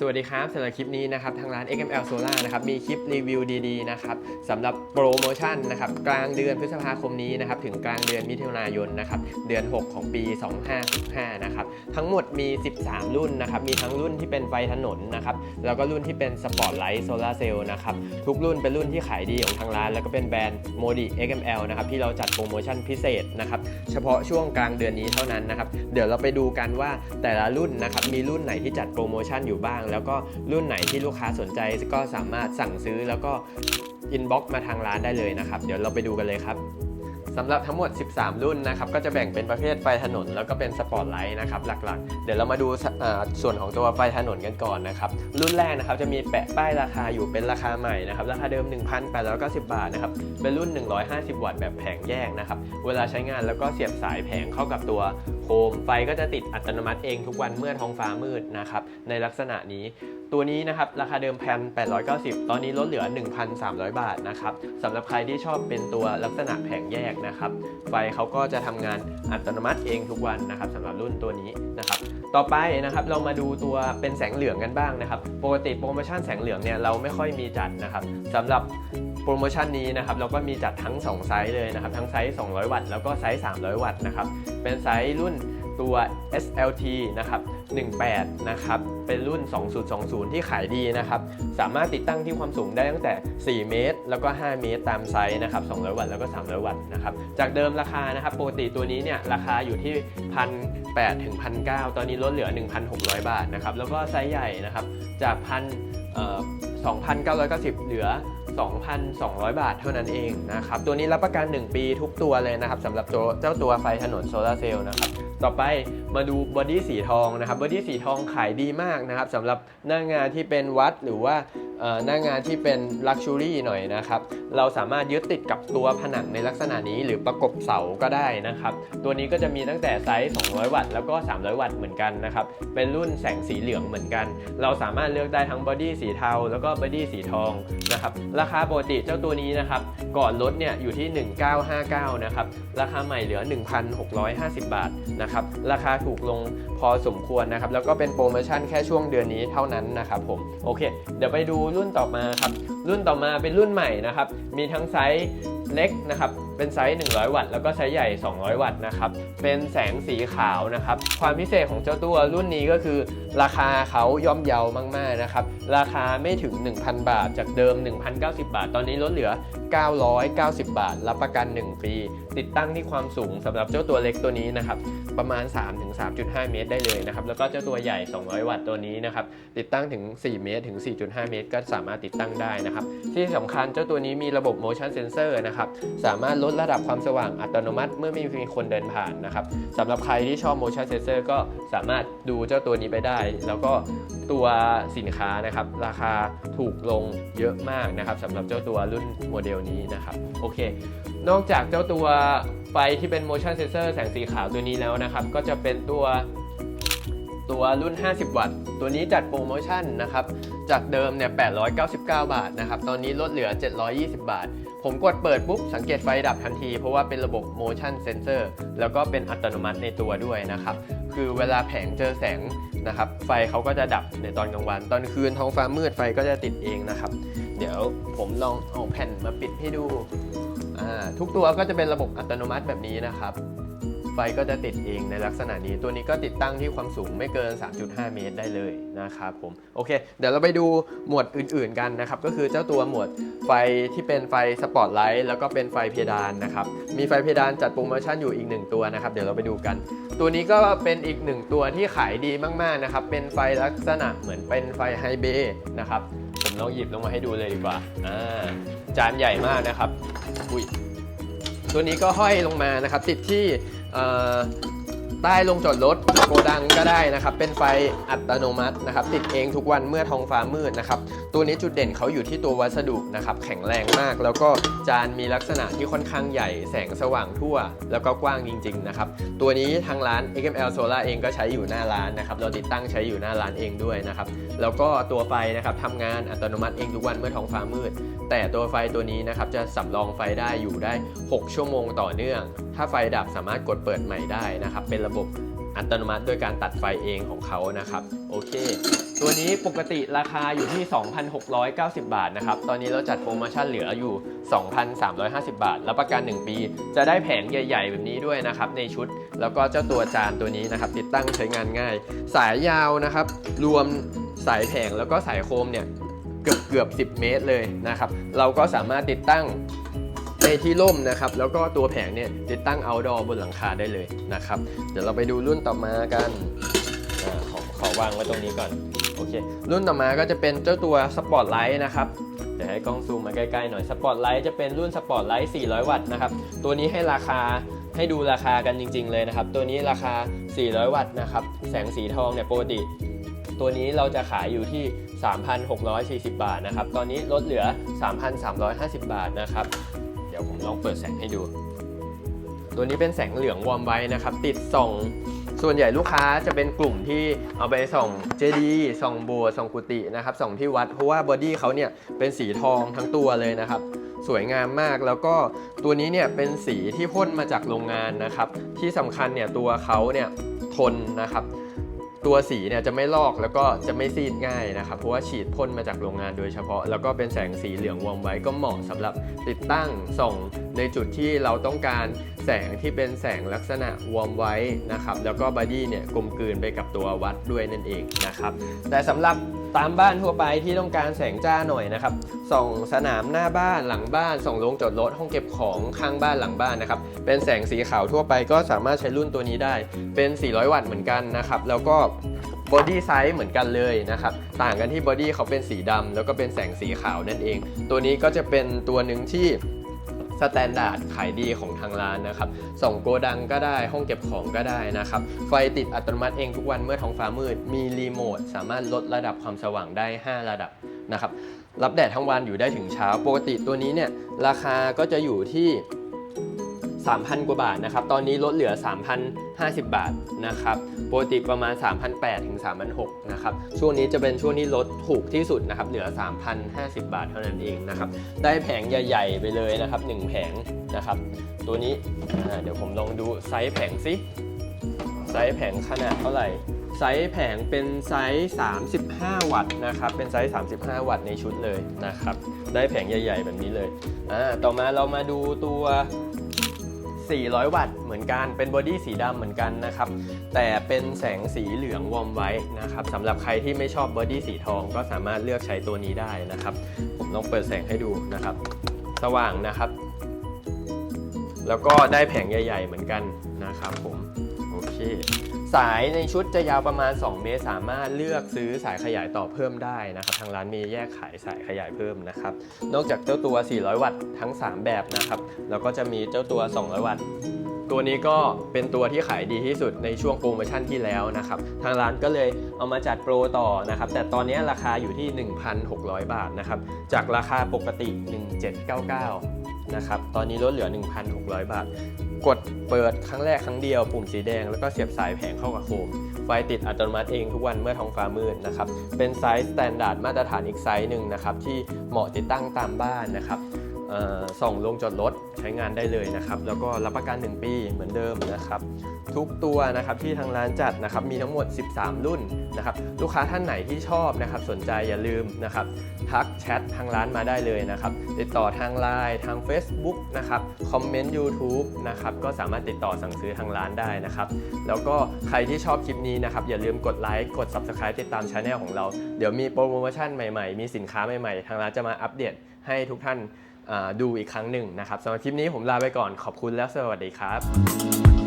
สวัสดีครับสำหรับคลิปนี้นะครับทางร้าน XML Solar นะครับมีคลิปรีวิวดีๆนะครับสำหรับโปรโมชั่นนะครับกลางเดือนพฤษภาคมนี้นะครับถึงกลางเดือนมิถุนายนนะครับเดือน 6 ของปี 2565นะครับทั้งหมดมี 13 รุ่นนะครับมีทั้งรุ่นที่เป็นไฟถนนนะครับแล้วก็รุ่นที่เป็นสปอร์ตไลท์โซลาเซลล์นะครับทุกรุ่นเป็นรุ่นที่ขายดีของทางร้าน แล้วก็เป็นแบรนด์โมดิ XML นะครับที่เราจัดโปรโมชั่นพิเศษนะครับเฉพาะช่วงกลางเดือนนี้เท่านั้นนะครับเดี๋ยวเราไปดูกันว่าแต่ละรุ่นนะครับมีรุ่นไหนที่จัดโปรโมชั่นอยู่บ้างแล้วก็รุ่นไหนที่ลูกค้าสนใจก็สามารถสั่งซื้อแล้วก็อินบ็อกซ์มาทางร้านได้เลยนะครับ เดี๋ยวเราไปดูกันเลยครับสำหรับทั้งหมด 13 รุ่นนะครับก็จะแบ่งเป็นประเภทไฟถนน แล้วก็เป็นสปอร์ตไลท์นะครับหลักๆ เดี๋ยวเรามาดูส่วนของตัวไฟถนนกันก่อนนะครับรุ่นแรกนะครับจะมีแปะป้ายราคาอยู่เป็นราคาใหม่นะครับราคาเดิม 1,890 บาทนะครับเป็นรุ่น 150 วัตต์แบบแผงแยกนะครับเวลาใช้งานแล้วก็เสียบสายแผงเข้ากับตัว คม ไฟก็จะติดอัตโนมัติเองทุกวันเมื่อท้องฟ้ามืดนะครับในลักษณะนี้ ตัวนี้นะครับราคาเดิมแพน890 ตอนนี้ลดเหลือ 1,300 บาทนะครับสำหรับใครที่ชอบเป็นตัวลักษณะแผงแยกนะครับไฟเขาก็จะทำงานอัตโนมัติเองทุกวันนะครับสำหรับรุ่นตัวนี้นะครับต่อไปนะครับเรามาดูตัวเป็นแสงเหลืองกันบ้างนะครับปกติโปรโมชั่นแสงเหลืองเนี่ยเราไม่ค่อยมีจัดนะครับสำหรับ ปรโมชั่นนี้นะครับเราก็มีจัดทั้ง 2 ไซส์เลยนะครับ ทั้งไซส์ 200 วัตต์แล้วก็ไซส์ 300 วัตต์นะครับ เป็นไซส์รุ่นตัว SLT นะครับ 18 นะครับ เป็นรุ่น 2020 ที่ขายดีนะครับ สามารถติดตั้งที่ความสูงได้ตั้งแต่ 4 เมตร แล้วก็ 5 เมตรตามไซส์นะครับ 200 วัตต์แล้วก็ 300 วัตต์นะครับ จากเดิมราคานะครับ ปกติตัวนี้เนี่ยราคาอยู่ที่ 1,800ถึง1,900 ตอนนี้ลดเหลือ 1,600 บาทนะครับ แล้วก็ไซส์ใหญ่นะครับ จากพันเอ่อ 2,990 เหลือ 2,200 บาทเท่านั้นเองนะครับ ตัวนี้รับประกัน 1 ปีทุกตัวเลยนะครับสำหรับตัวเจ้าตัวไฟถนนโซลาร์เซลล์นะครับต่อไปมาดูบอดี้สีทองนะครับบอดี้สีทองขายดีมากนะครับสำหรับหน้างานที่เป็นวัดหรือว่า หน้างานที่เป็นลักชูรี่หน่อยนะครับ เราสามารถยึดติดกับตัวผนังในลักษณะนี้หรือประกบเสาก็ได้นะครับ ตัวนี้ก็จะมีตั้งแต่ไซส์ 200 วัตต์แล้วก็ 300 วัตต์เหมือนกันนะครับ เป็นรุ่นแสงสีเหลืองเหมือนกัน เราสามารถเลือกได้ทั้งบอดี้สีเทาแล้วก็บอดี้สีทองนะครับ ราคาปกติเจ้าตัวนี้นะครับ ก่อนลดเนี่ยอยู่ที่ 1959 นะครับ ราคาใหม่เหลือ 1,650 บาทนะครับ ราคาถูกลงพอสมควรนะครับ แล้วก็เป็นโปรโมชั่นแค่ช่วงเดือนนี้เท่านั้นนะครับผม โอเค เดี๋ยวไปดูรุ่นต่อมาครับ รุ่นต่อมาเป็นรุ่นใหม่นะครับ มีทั้งไซส์ เล็กนะครับ เป็นไซส์ 100 วัตต์ แล้วก็ไซส์ใหญ่ 200 วัตต์นะครับ เป็นแสงสีขาวนะครับ ความพิเศษของเจ้าตัวรุ่นนี้ก็คือ ราคาเขาย่อมเยาวมากๆนะครับ ราคาไม่ถึง 1,000 บาท จากเดิม 1,090 บาท ตอนนี้ลดเหลือ 990 บาท รับประกัน 1 ปี ติดตั้งที่ความสูงสำหรับเจ้าตัวเล็กตัวนี้นะครับ ประมาณ 3-3.5 เมตรได้เลยนะครับ แล้วก็เจ้าตัวใหญ่ 200 วัตต์ตัวนี้นะครับ ติดตั้งถึง 4 เมตรถึง 4.5 เมตร ก็สามารถติดตั้งได้นะครับ ที่สำคัญเจ้าตัวนี้มีระบบ motion sensor นะครับสามารถลดระดับความสว่างอัตโนมัติ เมื่อไม่มีคนเดินผ่านนะครับสำหรับใครที่ชอบ motion sensor ก็สามารถดูเจ้าตัวนี้ไปได้ แล้วก็ตัวสินค้านะครับราคาถูกลงเยอะมากนะครับสำหรับเจ้าตัวรุ่นโมเดลนี้นะครับโอเค นอกจากเจ้าตัวไฟที่เป็น motion sensor แสงสีขาวตัวนี้แล้วนะครับ ก็จะเป็นตัวตัวรุ่น 50 วัตต์ ตัวนี้จัดโปรโมชั่นนะครับ จากเดิมเนี่ย899 บาทนะครับ ตอนนี้ลดเหลือ 720 บาท ผมกดเปิดปุ๊บ สังเกตไฟดับทันที เพราะว่าเป็นระบบ motion sensor แล้วก็เป็นอัตโนมัติในตัวด้วยนะครับ คือเวลาแผงเจอแสงนะครับ ไฟเขาก็จะดับในตอนกลางวัน ตอนคืนท้องฟ้ามืดไฟก็จะติดเองนะครับ เดี๋ยวผมลองเอาแผ่นมาปิดให้ดูอ่าทุกตัวก็จะเป็นระบบอัตโนมัติแบบนี้นะครับ ฟก็จะติดเองในลักษณะนี้ ตัวนี้ก็ติดตั้งที่ความสูงไม่เกิน 3.5 เมตรได้เลยนะครับผม โอเค เดี๋ยวเราไปดูหมวดอื่นๆกันนะครับ ก็คือเจ้าตัวหมวดไฟที่เป็นไฟสปอตไลท์แล้วก็เป็นไฟเพดานนะครับ มีไฟเพดานจัดโปรโมชั่นอยู่อีกหนึ่งตัวนะครับ เดี๋ยวเราไปดูกัน ตัวนี้ก็เป็นอีกหนึ่งตัวที่ขายดีมากๆนะครับ เป็นไฟลักษณะเหมือนเป็นไฟไฮเบย์นะครับ ผมลองหยิบลงมาให้ดูเลยดีกว่า อ่า จานใหญ่มากนะครับ อุ้ย ตัวนี้ก็ห้อยลงมานะครับ ติดที่ เอ่อ ใต้ลงจอดรถโกดังก็ได้นะครับ เป็นไฟอัตโนมัตินะครับ ติดเองทุกวันเมื่อท้องฟ้ามืดนะครับ ตัวนี้จุดเด่นเขาอยู่ที่ตัววัสดุนะครับ แข็งแรงมาก แล้วก็จานมีลักษณะที่ค่อนข้างใหญ่แสงสว่างทั่ว แล้วก็กว้างจริง ๆ นะครับ ตัวนี้ทางร้าน XML Solar เองก็ใช้อยู่หน้าร้านนะครับ เราติดตั้งใช้อยู่หน้าร้านเองด้วยนะครับ แล้วก็ตัวไฟนะครับทำงานอัตโนมัติเองทุกวันเมื่อท้องฟ้ามืด แต่ตัวไฟตัวนี้นะครับจะสำรองไฟได้อยู่ได้ 6 ชั่วโมงต่อเนื่อง ถ้าไฟดับสามารถกดเปิดใหม่ได้นะครับเป็นระระบบอัตโนมัติโดยการตัดไฟเองของเขานะครับโอเค ตัวนี้ปกติราคาอยู่ที่ 2,690 บาทนะครับ ตอนนี้เราจัดโปรโมชั่นเหลืออยู่ 2,350 บาท รับประกัน 1 ปี จะได้แผงใหญ่ ๆ แบบนี้ด้วยนะครับในชุด แล้วก็เจ้าตัวจานตัวนี้นะครับ ติดตั้งใช้งานง่าย สายยาวนะครับ รวมสายแผงแล้วก็สายโคมเนี่ยเกือบเกือบ 10 เมตรเลยนะครับ เราก็สามารถติดตั้ง ในที่ร่มนะครับ แล้วก็ตัวแผงเนี่ยติดตั้ง outdoor บนหลังคาได้เลยนะครับ เดี๋ยวเราไปดูรุ่นต่อมากันอาขอขอวางไว้ตรงนี้ก่อน โอเค รุ่นต่อมาก็จะเป็นเจ้าตัว Spotlight นะครับเดี๋ยวให้กล้องซูมมาใกล้ๆหน่อย Spotlight จะเป็นรุ่น Spotlight 400 วัตต์นะครับ ตัวนี้ให้ราคาให้ดูราคากันจริง ๆ เลยนะครับ ตัวนี้ราคา 400 วัตต์นะครับ แสงสีทองเนี่ยปกติตัวนี้เราจะขายอยู่ที่ 3,640 บาทนะครับ ตอนนี้ลดเหลือ 3,350 บาทนะครับเดี๋ยวผมลองเปิดแสงให้ดู ตัวนี้เป็นแสงเหลืองวอร์มไว้นะครับ ติดส่องส่วนใหญ่ลูกค้าจะเป็นกลุ่มที่เอาไปส่องเจดีย์ส่องโบสถ์ส่องกุฏินะครับส่องที่วัดเพราะว่าบอดี้เขาเนี่ยเป็นสีทองทั้งตัวเลยนะครับ สวยงามมากแล้วก็ตัวนี้เนี่ยเป็นสีที่พ่นมาจากโรงงานนะครับ ที่สำคัญเนี่ยตัวเขาเนี่ยทนนะครับ ตัวสีเนี่ยจะไม่ลอกแล้วก็จะไม่ซีดง่ายนะครับ เพราะว่าฉีดพ่นมาจากโรงงานโดยเฉพาะ แล้วก็เป็นแสงสีเหลืองวอมไว้ก็เหมาะสำหรับติดตั้งส่องในจุดที่เราต้องการ แสงที่เป็นแสงลักษณะวอร์มไว้นะครับ แล้วก็บอดี้เนี่ยกลมกลืนไปกับตัววัดด้วยนั่นเองนะครับ แต่สำหรับตามบ้านทั่วไปที่ต้องการแสงจ้าหน่อยนะครับ ส่องสนามหน้าบ้านหลังบ้าน ส่องโรงจอดรถห้องเก็บของข้างบ้านหลังบ้านนะครับ เป็นแสงสีขาวทั่วไปก็สามารถใช้รุ่นตัวนี้ได้ เป็น 400 วัตต์เหมือนกันนะครับ แล้วก็บอดี้ไซส์เหมือนกันเลยนะครับ ต่างกันที่บอดี้เขาเป็นสีดำแล้วก็เป็นแสงสีขาวนั่นเอง ตัวนี้ก็จะเป็นตัวหนึ่งที่ สแตนดาร์ดขายดีของทางร้านนะครับส่งโกดังก็ได้ห้องเก็บของก็ได้นะครับ ไฟติดอัตโนมัติเองทุกวันเมื่อท้องฟ้ามืด มีรีโมทสามารถลดระดับความสว่างได้ 5 ระดับนะครับรับแดดทั้งวันอยู่ได้ถึงเช้า ปกติตัวนี้เนี่ยราคาก็จะอยู่ที่ 3,000 กว่าบาทนะครับ ตอนนี้ลดเหลือ 3,050 บาทนะครับปกติประมาณ 3,800ถึง3,600นะครับ ช่วงนี้จะเป็นช่วงที่ลดถูกที่สุดนะครับ เหลือ 3,050 บาทเท่านั้นเองนะครับ ได้แผงใหญ่ ๆ ไปเลยนะครับ 1 แผงนะครับ ตัวนี้เดี๋ยวผมลองดูไซส์แผงสิไซส์แผงขนาดเท่าไหร่ไซส์แผงเป็นไซส์ 35 วัตต์นะครับ เป็นไซส์ 35 วัตต์ในชุดเลยนะครับ ได้แผงใหญ่ ๆ แบบนี้เลย อ่า ต่อมาเรามาดูตัว 400 วัตต์เหมือนกัน เป็นบอดี้สีดำเหมือนกันนะครับ แต่เป็นแสงสีเหลืองวอมไว้นะครับสำหรับใครที่ไม่ชอบบอดี้สีทองก็สามารถเลือกใช้ตัวนี้ได้นะครับ ผมลองเปิดแสงให้ดูนะครับ สว่างนะครับ แล้วก็ได้แผงใหญ่ ๆ เหมือนกันนะครับผม โอเค สายในชุดจะยาวประมาณ 2 เมตร สามารถเลือกซื้อสายขยายต่อเพิ่มได้นะครับ ทางร้านมีแยกขายสายขยายเพิ่มนะครับ นอกจากเจ้าตัว 400 วัตต์ทั้ง 3 แบบนะครับแล้วก็จะมีเจ้าตัว 200 วัตต์ตัวนี้ก็เป็นตัวที่ขายดีที่สุดในช่วงโปรโมชั่นที่แล้วนะครับ ทางร้านก็เลยเอามาจัดโปรต่อนะครับ แต่ตอนนี้ราคาอยู่ที่ 1,600 บาทนะครับ จากราคาปกติ 1799 นะครับ ตอนนี้ลดเหลือ 1,600 บาท กดเปิดครั้งแรกครั้งเดียวปุ่มสีแดงแล้วก็เสียบสายแผงเข้ากับโคม ไฟติดอัตโนมัติเองทุกวันเมื่อท้องฟ้ามืดนะครับ เป็นไซส์สแตนดาร์ดมาตรฐานอีกไซส์หนึ่งนะครับที่เหมาะติดตั้งตามบ้านนะครับ ส่องลงจอดรถใช้งานได้เลยนะครับ แล้วก็รับประกัน 1 ปีเหมือนเดิมนะครับ ทุกตัวนะครับที่ทางร้านจัดนะครับมีทั้งหมด 13 รุ่นนะครับ ลูกค้าท่านไหนที่ชอบนะครับ สนใจอย่าลืมนะครับ ทักแชททางร้านมาได้เลยนะครับ ติดต่อทางไลน์ทาง Facebook นะครับคอมเมนต์ YouTube นะครับก็สามารถติดต่อสั่งซื้อทางร้านได้นะครับ แล้วก็ใครที่ชอบคลิปนี้นะครับ อย่าลืมกดไลค์กด Subscribe ติดตามช anel ของเรา เดี๋ยวมีโปรโมชั่นใหม่ๆ มีสินค้าใหม่ๆ ทางร้านจะมาอัปเดตให้ทุกท่าน ดูอีกครั้งหนึ่งนะครับสำหรับคลิปนี้ผมลาไปก่อนขอบคุณและสวัสดีครับ